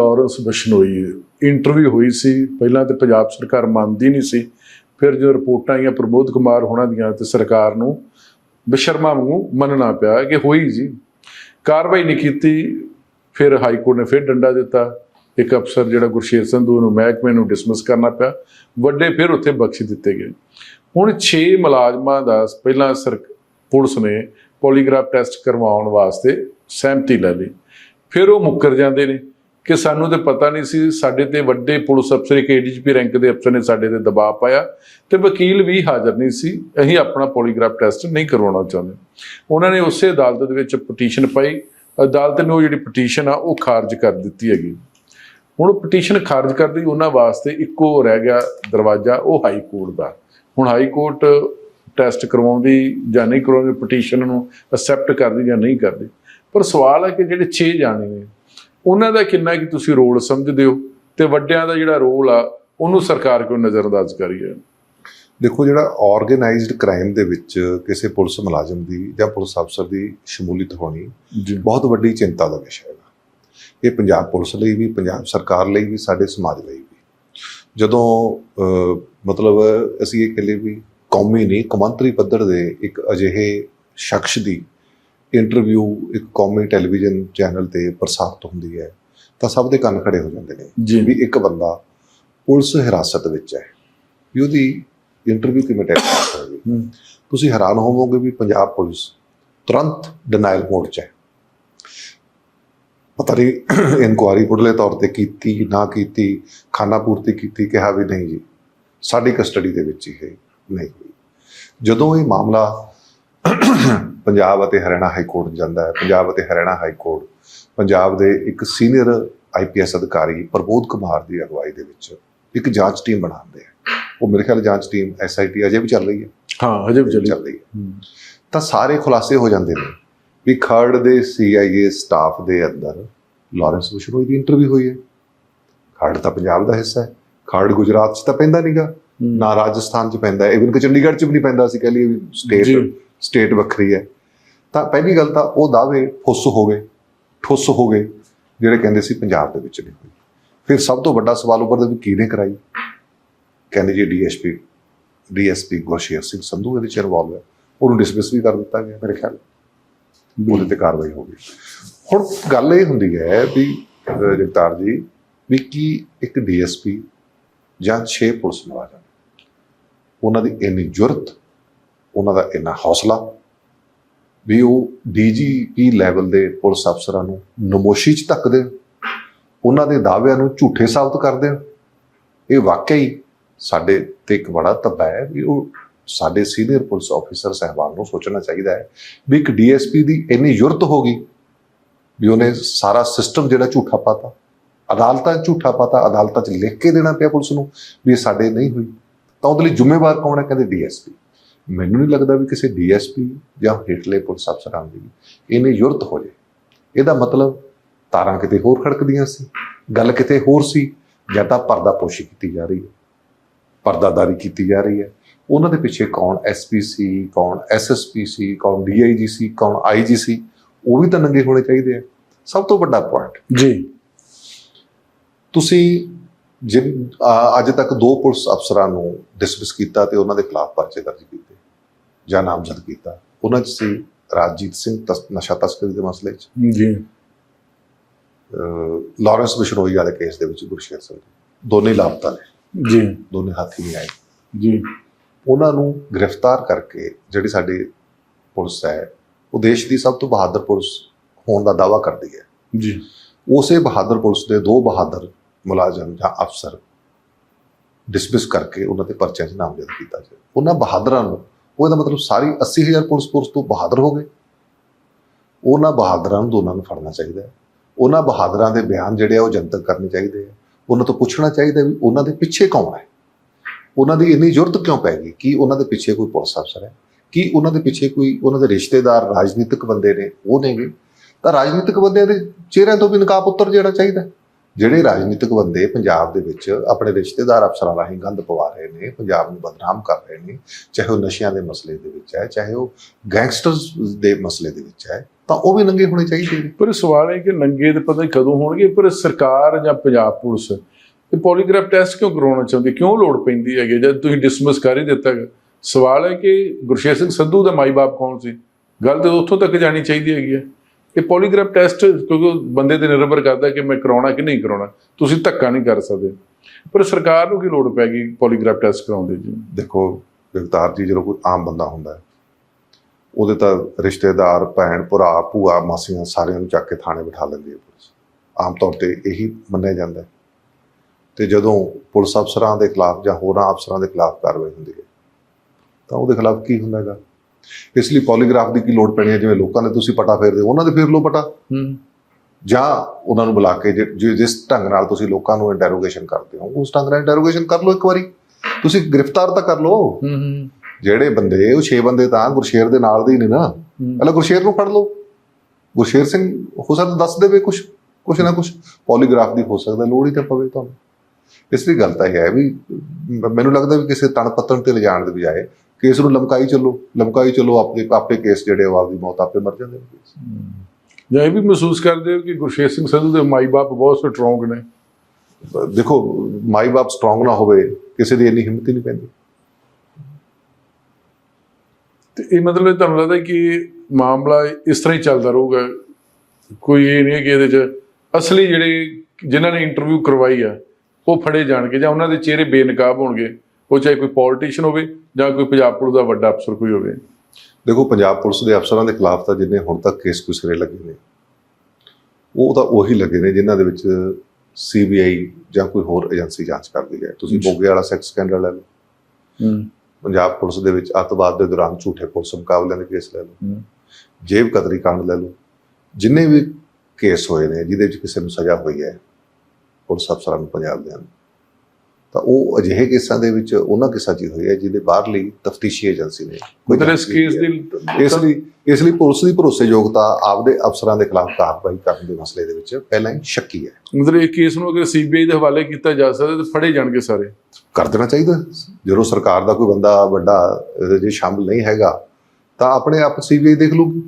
Lawrence Bishnoi interview ਹੋਈ ਸੀ, ਪਹਿਲਾਂ ਤੇ ਪੰਜਾਬ ਸਰਕਾਰ ਮੰਨਦੀ ਨਹੀਂ ਸੀ, ਫਿਰ ਜਦੋਂ ਰਿਪੋਰਟਾਂ ਆਈਆਂ ਪ੍ਰਬੋਧ ਕੁਮਾਰ ਹੋਣਾ ਦੀਆਂ ਤੇ ਸਰਕਾਰ ਨੂੰ, ਬਸ਼ਰਮਾ ਵਾਂਗੂ ਮੰਨਣਾ ਪਿਆ ਕਿ ਹੋਈ ਜੀ। ਕਾਰਵਾਈ ਨਹੀਂ ਕੀਤੀ, ਫਿਰ ਹਾਈ ਕੋਰਟ ਨੇ ਫਿਰ ਡੰਡਾ ਦਿੱਤਾ। ਇੱਕ ਅਫਸਰ ਜਿਹੜਾ ਗੁਰਸ਼ੇਰ ਸੰਧੂ ਨੂੰ ਮਹਿਕਮੇ ਨੂੰ ਡਿਸਮਿਸ ਕਰਨਾ ਪਿਆ, ਵੱਡੇ ਫਿਰ ਉੱਥੇ ਬਖਸ਼ ਦਿੱਤੇ ਗਏ। ਹੁਣ 6 ਮੁਲਾਜ਼ਮਾਂ ਦਾ ਪਹਿਲਾਂ ਸਰ, ਪੁਲਿਸ ਨੇ ਪੋਲੀਗ੍ਰਾਫ ਟੈਸਟ ਕਰਵਾਉਣ ਵਾਸਤੇ ਸਹਿਮਤੀ ਲੈ ਲਈ। ਫਿਰ ਉਹ ਮੁੱਕਰ ਜਾਂਦੇ ਨੇ। ਕਿ ਸਾਨੂੰ ਤੇ ਪਤਾ ਨਹੀਂ ਸੀ, ਸਾਡੇ ਤੇ ਵੱਡੇ ਪੁਲਿਸ ਅਫਸਰ ਇੱਕ ਏਡੀਜੀਪੀ ਰੈਂਕ ਦੇ ਅਫਸਰ ਨੇ ਸਾਡੇ ਤੇ ਦਬਾਅ ਪਾਇਆ ਤੇ ਵਕੀਲ ਵੀ ਹਾਜ਼ਰ ਨਹੀਂ ਸੀ। ਅਸੀਂ ਆਪਣਾ ਪੋਲੀਗ੍ਰਾਫ ਟੈਸਟ ਨਹੀਂ ਕਰਵਾਉਣਾ ਚਾਹੁੰਦੇ। ਉਹਨਾਂ ਨੇ ਉਸੇ ਅਦਾਲਤ ਦੇ ਵਿੱਚ ਪਟੀਸ਼ਨ ਪਾਈ। ਅਦਾਲਤ ਨੇ ਉਹ ਜਿਹੜੀ ਪਟੀਸ਼ਨ ਆ, ਉਹ ਖਾਰਜ ਕਰ ਦਿੱਤੀ ਹੈਗੀ। ਹੁਣ ਪਟੀਸ਼ਨ ਖਾਰਜ ਕਰਦੀ ਉਹਨਾਂ ਵਾਸਤੇ ਇੱਕੋ ਰਹਿ ਗਿਆ ਦਰਵਾਜ਼ਾ, ਉਹ ਹਾਈ ਕੋਰਟ ਦਾ। ਹੁਣ ਹਾਈ ਕੋਰਟ ਟੈਸਟ ਕਰਵਾਉਂਦੀ ਜਾਂ ਨਹੀਂ ਕਰਵਾਉਂਦੀ ਪਟੀਸ਼ਨ ਨੂੰ ਅਕਸੈਪਟ ਕਰਦੀ ਜਾਂ ਨਹੀਂ ਕਰਦੀ। ਪਰ ਸਵਾਲ ਹੈ ਕਿ ਜਿਹੜੇ 6 ਜਾਣੇ ਨੇ ਉਹਨਾਂ ਦਾ ਕਿੰਨਾ ਕਿ ਤੁਸੀਂ ਰੋਲ ਸਮਝਦੇ ਹੋ ਤੇ ਵੱਡਿਆਂ ਦਾ ਜਿਹੜਾ ਰੋਲ ਆ ਉਹਨੂੰ ਸਰਕਾਰ ਕਿਉਂ ਨਜ਼ਰਅੰਦਾਜ਼ ਕਰੀ ਹੈ? ਦੇਖੋ ਜਿਹੜਾ ਆਰਗੇਨਾਈਜ਼ਡ ਕ੍ਰਾਈਮ ਦੇ ਵਿੱਚ ਕਿਸੇ ਪੁਲਿਸ ਮੁਲਾਜ਼ਮ ਦੀ ਜਾਂ ਪੁਲਿਸ ਅਫਸਰ ਦੀ ਸ਼ਮੂਲੀਅਤ ਹੋਣੀ ਬਹੁਤ ਵੱਡੀ ਚਿੰਤਾ ਦਾ ਵਿਸ਼ਾ ਹੈਗਾ ਇਹ ਪੰਜਾਬ ਪੁਲਿਸ ਲਈ ਵੀ ਪੰਜਾਬ ਸਰਕਾਰ ਲਈ ਵੀ ਸਾਡੇ ਸਮਾਜ ਲਈ ਵੀ। ਜਦੋਂ ਮਤਲਬ ਅਸੀਂ ਇਹ ਕਹਿੰਦੇ ਵੀ ਕੌਮੀ ਨਹੀਂ ਕੌਮਾਂਤਰੀ ਪੱਧਰ ਦੇ ਇੱਕ ਅਜਿਹੇ ਸ਼ਖਸ ਦੀ ਇੰਟਰਵਿਊ ਇੱਕ ਕੌਮੀ ਟੈਲੀਵਿਜ਼ਨ ਚੈਨਲ ਤੇ ਪ੍ਰਸਾਰਿਤ ਹੁੰਦੀ ਹੈ ਤਾਂ ਸਭ ਦੇ ਕੰਨ ਖੜੇ ਹੋ ਜਾਂਦੇ ਨੇ ਜੀ। ਵੀ ਇੱਕ ਬੰਦਾ ਪੁਲਿਸ ਹਿਰਾਸਤ ਵਿੱਚ ਹੈ ਵੀ ਉਹਦੀ ਇੰਟਰਵਿਊ ਕਿਵੇਂ ਟੈਕ ਹੂੰ। ਤੁਸੀਂ ਹੈਰਾਨ ਹੋਵੋਗੇ ਵੀ ਪੰਜਾਬ ਪੁਲਿਸ ਤੁਰੰਤ ਡਿਨਾਈਲ ਮੋਡ 'ਚ ਹੈ। ਪਤਾ ਨਹੀਂ ਇਨਕੁਆਰੀ ਪੁੱਢਲੇ ਤੌਰ ਤੇ ਕੀਤੀ ਨਾ ਕੀਤੀ ਖਾਨਾ ਪੂਰਤੀ ਕੀਤੀ ਕਿਹਾ ਵੀ ਨਹੀਂ ਜੀ। ਸਾਡੀ ਕਸਟਡੀ ਦੇ ਵਿੱਚ ਹੀ ਹੈ ਨਹੀਂ। ਹੋਈ ਜਦੋਂ ਇਹ ਮਾਮਲਾ ਪੰਜਾਬ ਅਤੇ ਹਰਿਆਣਾ ਹਾਈ ਕੋਰਟ ਜਾਂਦਾ ਹੈ। ਪੰਜਾਬ ਅਤੇ ਹਰਿਆਣਾ ਹਾਈ ਕੋਰਟ ਪੰਜਾਬ ਦੇ ਇੱਕ ਸੀਨੀਅਰ ਆਈਪੀਐਸ ਅਧਿਕਾਰੀ ਪ੍ਰਬੋਧ ਕੁਮਾਰ ਦੀ ਅਗਵਾਈ ਦੇ ਵਿੱਚ ਇੱਕ ਜਾਂਚ ਟੀਮ ਬਣਾਉਂਦੇ ਆ। ਉਹ ਮੇਰੇ ਖਿਆਲ ਜਾਂਚ ਟੀਮ ਐਸਆਈਟੀ ਅਜੇ ਵੀ ਚੱਲ ਰਹੀ ਹੈ। ਹਾਂ ਹਜੇ ਵੀ ਚੱਲੀ ਰਹੀ ਹੈ। ਤਾਂ ਸਾਰੇ ਖੁਲਾਸੇ ਹੋ ਜਾਂਦੇ ਨੇ ਵੀ ਖਰੜ ਦੇ ਸੀਆਈਏ ਸਟਾਫ ਦੇ ਅੰਦਰ ਲਾਰੈਂਸ ਬਿਸ਼ਨੋਈ ਦੀ ਇੰਟਰਵਿਊ ਹੋਈ ਹੈ। ਖਰੜ ਤਾਂ ਪੰਜਾਬ ਦਾ ਹਿੱਸਾ ਹੈ। ਖਰੜ ਗੁਜਰਾਤ 'ਚ ਤਾਂ ਪੈਂਦਾ ਨਹੀਂਗਾ। ਨਾ ਰਾਜਸਥਾਨ 'ਚ ਪੈਂਦਾ ਇਵਨ ਕਿ ਚੰਡੀਗੜ੍ਹ 'ਚ ਵੀ ਨਹੀਂ ਪੈਂਦਾ ਸੀ ਕਹ ਲਈਏ ਵੀ ਸਟੇਟ। ਸਟੇਟ ਵੱਖਰੀ ਹੈ। ਤਾਂ ਪਹਿਲੀ ਗੱਲ ਤਾਂ ਉਹ ਦਾਅਵੇ ਫੁੱਸ ਹੋ ਗਏ ਠੁੱਸ ਹੋ ਗਏ ਜਿਹੜੇ ਕਹਿੰਦੇ ਸੀ ਪੰਜਾਬ ਦੇ ਵਿੱਚ ਨਹੀਂ ਹੋਈ ਫਿਰ ਸਭ ਤੋਂ ਵੱਡਾ ਸਵਾਲ ਉੱਪਰ ਦਾ ਵੀ ਕਿਹਨੇ ਕਰਾਈ? ਕਹਿੰਦੇ ਜੀ ਡੀਐਸਪੀ ਡੀਐਸਪੀ ਗੁਰਸ਼ੇਰ ਸਿੰਘ ਸੰਧੂ ਇਹਦੇ ਚ ਇਨਵੋਲਵ ਹੈ। ਉਹਨੂੰ ਡਿਸਮਿਸ ਵੀ ਕਰ ਦਿੱਤਾ ਗਿਆ। ਮੇਰੇ ਖਿਆਲ ਉਹਦੇ ਤੇ ਕਾਰਵਾਈ ਹੋ ਗਈ। ਹੁਣ ਗੱਲ ਇਹ ਹੁੰਦੀ ਹੈ ਵੀ ਜਗਤਾਰ ਜੀ ਵੀ ਕੀ ਇੱਕ ਡੀਐਸਪੀ ਜਾਂ 6 ਪੁਲਿਸ ਮੁਲਾਜ਼ਮ ਉਹਨਾਂ ਦੀ ਇੰਨੀ ਜੁਰਤ ਉਹਨਾਂ ਦਾ ਇੰਨਾ ਹੌਸਲਾ ਵੀ ਉਹ ਡੀਜੀਪੀ ਲੈਵਲ ਦੇ ਪੁਲਿਸ ਅਫਸਰਾਂ ਨੂੰ ਨਮੋਸ਼ੀ 'ਚ ਧੱਕ ਦੇਣ ਉਹਨਾਂ ਦੇ ਦਾਅਵਿਆਂ ਨੂੰ ਝੂਠੇ ਸਾਬਤ ਕਰ ਦੇਣ ਇਹ ਵਾਕਈ ਸਾਡੇ ਤੇ ਇੱਕ ਬੜਾ ਧੱਬਾ ਹੈ ਵੀ ਉਹ ਸਾਡੇ ਸੀਨੀਅਰ ਪੁਲਿਸ ਆਫੀਸਰ ਸਹਿਬਾਨ ਨੂੰ ਸੋਚਣਾ ਚਾਹੀਦਾ ਹੈ ਵੀ ਇੱਕ ਡੀਐਸਪੀ ਦੀ ਇੰਨੀ ਯੁਰਤ ਹੋ ਗਈ ਵੀ ਉਹਨੇ ਸਾਰਾ ਸਿਸਟਮ ਜਿਹੜਾ ਝੂਠਾ ਪਾਤਾ, ਅਦਾਲਤਾਂ 'ਚ ਝੂਠਾ ਪਾਤਾ, ਅਦਾਲਤਾਂ 'ਚ ਲਿਖ ਕੇ ਦੇਣਾ ਪਿਆ ਪੁਲਿਸ ਨੂੰ ਵੀ ਇਹ ਸਾਡੇ ਨਹੀਂ ਹੋਈ। ਤਾਂ ਉਹਦੇ ਲਈ ਜ਼ਿੰਮੇਵਾਰ ਕੌਣ ਹੈ? ਕਹਿੰਦੇ ਡੀਐਸਪੀ। ਮੈਨੂੰ ਨਹੀਂ ਲੱਗਦਾ ਵੀ ਕਿਸੇ ਡੀਐਸਪੀ ਜਾਂ ਹੇਠਲੇ ਪੁਲਿਸ ਅਫਸਰਾਂ ਦੀ ਇੰਨੀ ਯੁਰਤ ਹੋ ਜੇ ਇਹਦਾ ਮਤਲਬ ਤਾਰਾਂ ਕਿਤੇ ਹੋਰ ਖੜਕਦੀਆਂ ਸੀ ਗੱਲ ਕਿਤੇ ਹੋਰ ਸੀ ਜਾਂ ਤਾਂ ਪਰਦਾ ਪੋਸ਼ੀ ਕੀਤੀ ਜਾ ਰਹੀ ਹੈ ਪਰਦਾਦਾਰੀ ਕੀਤੀ ਜਾ ਰਹੀ ਹੈ। ਉਹਨਾਂ ਦੇ ਪਿੱਛੇ ਕੌਣ ਐਸਪੀਸੀ ਕੌਣ ਐਸਐਸਪੀਸੀ ਕੌਣ ਡੀਆਈਜੀਸੀ ਕੌਣ ਆਈਜੀਸੀ ਉਹ ਵੀ ਤਾਂ ਨੰਗੇ ਹੋਣੇ ਚਾਹੀਦੇ ਆ। ਸਭ ਤੋਂ ਵੱਡਾ ਪੁਆਇੰਟ ਜੀ। ਤੁਸੀਂ ਜਿਨ ਅੱਜ ਤੱਕ ਦੋ ਪੁਲਿਸ ਅਫਸਰਾਂ ਨੂੰ ਡਿਸਮਿਸ ਕੀਤਾ ਤੇ ਉਹਨਾਂ ਦੇ ਖਿਲਾਫ ਪਰਚੇ ਦਰਜ ਕੀਤੇ। ਜਾਂ ਨਾਮਜ਼ਦ ਕੀਤਾ। ਉਹਨਾਂ 'ਚ ਸੀ ਰਾਜਜੀਤ ਸਿੰਘ ਨਸ਼ਾ ਤਸਕਰੀ ਦੇ ਮਸਲੇ 'ਚ। ਜੀ। ਲਾਰੈਂਸ ਬਿਸ਼ਨੋਈ ਵਾਲੇ ਕੇਸ ਦੇ ਵਿੱਚ ਗੁਰਸ਼ੇਰ ਸਿੰਘ। ਦੋਨੇ ਲਾਪਤਾ ਨੇ। ਜੀ। ਦੋਨੇ ਹਾਥੀ ਨਹੀਂ ਆਏ। ਜੀ। ਉਹਨਾਂ ਨੂੰ ਗ੍ਰਿਫਤਾਰ ਕਰਕੇ ਜਿਹੜੀ ਸਾਡੀ ਪੁਲਿਸ ਹੈ ਉਹ ਦੇਸ਼ ਦੀ ਸਭ ਤੋਂ ਬਹਾਦਰ ਪੁਲਿਸ ਹੋਣ ਦਾ ਦਾਅਵਾ ਕਰਦੀ ਹੈ। ਜੀ। ਉਸੇ ਬਹਾਦਰ ਪੁਲਿਸ ਦੇ ਦੋ ਬਹਾਦਰ ਮੁਲਾਜ਼ਮ ਜਾਂ ਅਫਸਰ ਡਿਸਮਿਸ ਕਰਕੇ ਉਹਨਾਂ ਦੇ ਪਰਚਿਆਂ 'ਚ ਨਾਮਜ਼ਦ ਕੀਤਾ ਜਾਏ ਉਹਨਾਂ ਬਹਾਦਰਾਂ ਨੂੰ ਉਹਦਾ ਮਤਲਬ ਸਾਰੀ 80000 ਪੁਲਿਸ ਫੋਰਸ ਤੋਂ ਬਹਾਦਰ ਹੋ ਗਏ। ਉਹਨਾਂ ਬਹਾਦਰਾਂ ਨੂੰ ਦੋਨਾਂ ਨੂੰ ਫੜਨਾ ਚਾਹੀਦਾ ਹੈ। ਉਹਨਾਂ ਬਹਾਦਰਾਂ ਦੇ ਬਿਆਨ ਜਿਹੜੇ ਆ ਉਹ ਜਨਤਕ ਕਰਨੇ ਚਾਹੀਦੇ ਆ। ਉਹਨਾਂ ਤੋਂ ਪੁੱਛਣਾ ਚਾਹੀਦਾ ਵੀ ਉਹਨਾਂ ਦੇ ਪਿੱਛੇ ਕੌਣ ਹੈ? ਉਹਨਾਂ ਦੀ ਇੰਨੀ ਜ਼ਰੂਰਤ ਕਿਉਂ ਪੈ ਗਈ ਕੀ ਉਹਨਾਂ ਦੇ ਪਿੱਛੇ ਕੋਈ ਪੁਲਿਸ ਅਫਸਰ ਹੈ? ਕੀ ਉਹਨਾਂ ਦੇ ਪਿੱਛੇ ਕੋਈ ਉਹਨਾਂ ਦੇ ਰਿਸ਼ਤੇਦਾਰ ਰਾਜਨੀਤਿਕ ਬੰਦੇ ਨੇ? ਉਹ ਨੇਗੇ। ਤਾਂ ਰਾਜਨੀਤਿਕ ਬੰਦਿਆਂ ਦੇ ਚਿਹਰਿਆਂ ਤੋਂ ਵੀ ਨਕਾਬ ਉੱਤਰ ਜਿਹੜਾ ਚਾਹੀਦਾ ਜਿਹੜੇ ਰਾਜਨੀਤਿਕ ਬੰਦੇ ਪੰਜਾਬ ਦੇ ਵਿੱਚ ਆਪਣੇ ਰਿਸ਼ਤੇਦਾਰ ਅਫਸਰਾਂ ਰਾਹੀਂ ਗੰਦ ਪਵਾ ਰਹੇ ਨੇ, ਪੰਜਾਬ ਨੂੰ ਬਦਨਾਮ ਕਰ ਰਹੇ ਨੇ, ਚਾਹੇ ਉਹ ਨਸ਼ਿਆਂ ਦੇ ਮਸਲੇ ਦੇ ਵਿੱਚ ਹੈ, ਚਾਹੇ ਉਹ ਗੈਂਗਸਟਰਸ ਦੇ ਮਸਲੇ ਦੇ ਵਿੱਚ ਹੈ, ਤਾਂ ਉਹ ਵੀ ਨੰਗੇ ਹੋਣੇ ਚਾਹੀਦੇ ਨੇ। ਪਰ ਸਵਾਲ ਹੈ ਕਿ ਨੰਗੇ ਤੇ ਪਤਾ ਨਹੀਂ ਕਦੋਂ ਹੋਣਗੇ, ਪਰ ਸਰਕਾਰ ਜਾਂ ਪੰਜਾਬ ਪੁਲਿਸ ਇਹ ਪੋਲੀਗ੍ਰਾਫ ਟੈਸਟ ਕਿਉਂ ਕਰਵਾਉਣਾ ਚਾਹੁੰਦੀ, ਕਿਉਂ ਲੋੜ ਪੈਂਦੀ ਹੈਗੀ ਜਦ ਤੁਸੀਂ ਡਿਸਮਿਸ ਕਰ ਹੀ ਦਿੱਤਾ ਗਾ। ਸਵਾਲ ਹੈ ਕਿ ਗੁਰਸ਼ੇਰ ਸਿੰਘ ਸੰਧੂ ਦਾ ਮਾਈ-ਬਾਪ ਕੌਣ ਸੀ? ਗੱਲ ਤਾਂ ਉੱਥੋਂ ਤੱਕ ਜਾਣੀ ਚਾਹੀਦੀ ਹੈਗੀ ਹੈ। ਇਹ ਪੋਲੀਗ੍ਰਾਫ ਟੈਸਟ ਕਿਉਂਕਿ ਬੰਦੇ ਤੇ ਨਿਰਭਰ ਕਰਦਾ ਕਿ ਮੈਂ ਕਰਾਉਣਾ ਕਿ ਨਹੀਂ ਕਰਾਉਣਾ। ਤੁਸੀਂ ਧੱਕਾ ਨਹੀਂ ਕਰ ਸਕਦੇ। ਪਰ ਸਰਕਾਰ ਨੂੰ ਕੀ ਲੋੜ ਪੈ ਗਈ ਪੋਲੀਗ੍ਰਾਫ ਟੈਸਟ ਕਰਾਉਣ ਦੀ? ਜੀ, ਦੇਖੋ ਜਗਤਾਰ ਜੀ, ਜਦੋਂ ਕੋਈ ਆਮ ਬੰਦਾ ਹੁੰਦਾ ਹੈ, ਉਹਦੇ ਤਾਂ ਰਿਸ਼ਤੇਦਾਰ, ਭੈਣ, ਭਰਾ, ਭੂਆ, ਮਾਸੀਆਂ ਸਾਰਿਆਂ ਨੂੰ ਚੱਕ ਕੇ ਥਾਣੇ ਬਿਠਾ ਲੈਂਦੀ ਹੈ ਪੁਲਿਸ। ਆਮ ਤੌਰ ਤੇ ਇਹੀ ਮੰਨਿਆ ਜਾਂਦਾ ਹੈ। ਤੇ ਜਦੋਂ ਪੁਲਿਸ ਅਫਸਰਾਂ ਦੇ ਖਿਲਾਫ ਜਾਂ ਹੋਰਾਂ ਅਫਸਰਾਂ ਦੇ ਖਿਲਾਫ ਕਾਰਵਾਈ ਹੁੰਦੀ ਹੈ, ਤਾਂ ਉਹਦੇ ਖਿਲਾਫ ਕੀ ਹੁੰਦਾ ਹੈਗਾ? ਇਸ ਲਈ ਪੋਲੀਗ੍ਰਾਫ ਦੀ ਕੀ ਲੋੜ ਪੈਣੀ ਹੈ? ਜਿਵੇਂ ਲੋਕਾਂ ਦੇ ਤੁਸੀਂ ਪਟਾ ਫੇਰਦੇ ਹੋ, ਉਹਨਾਂ ਦੇ ਫੇਰ ਲਓ ਪਟਾ। ਜਾਂ ਉਹਨਾਂ ਨੂੰ ਬੁਲਾ ਕੇ ਜਿ- ਜਿਸ ਢੰਗ ਨਾਲ ਤੁਸੀਂ ਲੋਕਾਂ ਨੂੰ ਇੰਟਰੋਗੇਸ਼ਨ ਕਰਦੇ ਹੋ ਉਸ ਢੰਗ ਨਾਲ ਇੰਟਰੋਗੇਸ਼ਨ ਕਰ ਲਓ ਇੱਕ ਵਾਰੀ। ਤੁਸੀਂ ਗ੍ਰਿਫਤਾਰ ਤਾਂ ਕਰ ਲਓ। ਹੂੰ ਹੂੰ। ਜਿਹੜੇ ਬੰਦੇ ਉਹ 6 ਬੰਦੇ ਤਾਂ ਗੁਰਸ਼ੇਰ ਦੇ ਨਾਲ ਦੇ ਹੀ ਨੇ ਨਾ। ਪਹਿਲਾਂ ਗੁਰਸ਼ੇਰ ਨੂੰ ਫੜ ਲਓ। ਗੁਰਸ਼ੇਰ ਸਿੰਘ ਹੋ ਸਕਦਾ ਦੱਸ ਦੇਵੇ ਕੁਝ ਕੁਝ ਨਾ ਕੁਝ ਪੋਲੀਗ੍ਰਾਫ ਦੀ ਹੋ ਸਕਦਾ ਲੋੜ ਹੀ ਤਾਂ ਪਵੇ ਤੁਹਾਨੂੰ। ਇਸ ਲਈ ਗੱਲ ਤਾਂ ਇਹ ਹੈ ਵੀ ਮੈਨੂੰ ਲੱਗਦਾ ਵੀ ਕਿਸੇ ਤਣ ਪੱਤਣ ਤੇ ਲਿਜਾਣ ਦੇ ਬਜਾਏ ਕੇਸ ਨੂੰ ਲਮਕਾਈ ਚੱਲੋ ਲਮਕਾਈ ਚੱਲੋ ਆਪੇ ਆਪੇ ਕੇਸ ਜਿਹੜੇ ਉਹ ਆਪਦੀ ਮੌਤ ਆਪੇ ਮਰ ਜਾਂਦੇ ਨੇ ਜਾਂ ਇਹ ਵੀ ਮਹਿਸੂਸ ਕਰਦੇ ਹੋ ਕਿ ਗੁਰਸ਼ੇਰ ਸਿੰਘ ਸੰਧੂ ਦੇ ਮਾਈ-ਬਾਪ ਬਹੁਤ ਸਟਰੋਂਗ ਨੇ? ਦੇਖੋ ਮਾਈ ਬਾਪ ਸਟਰੋਂਗ ਨਾ ਹੋਵੇ ਕਿਸੇ ਦੀ ਇੰਨੀ ਹਿੰਮਤ ਹੀ ਨਹੀਂ ਪੈਂਦੀ। ਤੇ ਇਹ ਮਤਲਬ ਤੁਹਾਨੂੰ ਲੱਗਦਾ ਕਿ ਮਾਮਲਾ ਇਸ ਤਰ੍ਹਾਂ ਹੀ ਚੱਲਦਾ ਰਹੂਗਾ? ਕੋਈ ਇਹ ਨਹੀਂ ਕਿ ਇਹਦੇ 'ਚ ਅਸਲੀ ਜਿਹੜੇ ਜਿਨ੍ਹਾਂ ਨੇ ਇੰਟਰਵਿਊ ਕਰਵਾਈ ਆ ਉਹ ਫੜੇ ਜਾਣਗੇ ਜਾਂ ਉਹਨਾਂ ਦੇ ਚਿਹਰੇ ਬੇਨਕਾਬ ਹੋਣਗੇ ਉਹ ਚਾਹੇ ਕੋਈ ਪੋਲੀਟੀਸ਼ੀਅਨ ਹੋਵੇ ਜਾਂ ਕੋਈ ਪੰਜਾਬ ਪੁਲਿਸ ਦਾ ਵੱਡਾ ਅਫਸਰ ਕੋਈ ਹੋਵੇ। ਦੇਖੋ ਪੰਜਾਬ ਪੁਲਿਸ ਦੇ ਅਫਸਰਾਂ ਦੇ ਖਿਲਾਫ ਤਾਂ ਜਿੰਨੇ ਹੁਣ ਤੱਕ ਕੇਸ ਕੁਸਰੇ ਲੱਗੇ ਨੇ ਉਹ ਤਾਂ ਉਹੀ ਲੱਗੇ ਨੇ ਜਿਨ੍ਹਾਂ ਦੇ ਵਿੱਚ ਸੀਬੀਆਈ ਜਾਂ ਕੋਈ ਹੋਰ ਏਜੰਸੀ ਜਾਂਚ ਕਰਦੀ ਹੈ। ਤੁਸੀਂ। ਮੋਗੇ ਵਾਲਾ ਸੈਕਸ ਸਕੈਂਡਲ ਲੈ ਲਓ। ਪੰਜਾਬ ਪੁਲਿਸ ਦੇ ਵਿੱਚ ਅੱਤਵਾਦ ਦੇ ਦੌਰਾਨ ਝੂਠੇ ਪੁਲਿਸ ਮੁਕਾਬਲਿਆਂ ਦੇ ਕੇਸ ਲੈ ਲਓ। ਜੇਬ ਕਤਰੀ ਕਾਂਡ ਲੈ ਲਓ। ਜਿੰਨੇ ਵੀ ਕੇਸ ਹੋਏ ਨੇ ਜਿਹਦੇ ਵਿੱਚ ਕਿਸੇ ਨੂੰ ਸਜ਼ਾ ਹੋਈ ਹੈ ਪੁਲਿਸ ਅਫਸਰਾਂ ਨੂੰ ਪੰਜਾਬ ਦੇ ਹਨ। ਤਾਂ ਉਹ ਅਜਿਹੇ ਕੇਸਾਂ ਦੇ ਵਿੱਚ ਉਹਨਾਂ ਕੇਸਾਂ 'ਚ ਹੋਈ ਹੈ ਜਿਹਦੇ ਬਾਹਰਲੀ ਤਫਤੀਸ਼ੀ ਏਜੰਸੀ ਨੇ। ਮਤਲਬ ਇਸ ਕੇਸ। ਦੀ ਇਸ ਲਈ ਇਸ ਲਈ ਪੁਲਿਸ ਦੀ ਭਰੋਸੇਯੋਗਤਾ ਆਪਦੇ ਅਫਸਰਾਂ ਦੇ ਖਿਲਾਫ ਕਾਰਵਾਈ ਕਰਨ ਦੇ ਮਸਲੇ ਦੇ ਵਿੱਚ ਪਹਿਲਾਂ ਹੀ ਸ਼ੱਕੀ ਹੈ। ਮਤਲਬ ਇਹ ਕੇਸ ਨੂੰ ਅਗਰ ਸੀਬੀਆਈ ਦੇ ਹਵਾਲੇ ਕੀਤਾ ਜਾ ਸਕਦਾ ਤਾਂ ਫੜੇ ਜਾਣਗੇ ਸਾਰੇ। ਕਰ ਦੇਣਾ ਚਾਹੀਦਾ। ਜਦੋਂ ਸਰਕਾਰ ਦਾ ਕੋਈ ਬੰਦਾ ਵੱਡਾ 'ਚ ਸ਼ਾਮਲ ਨਹੀਂ ਹੈਗਾ ਤਾਂ ਆਪਣੇ ਆਪ ਸੀਬੀਆਈ ਦੇਖ ਲੂਗੀ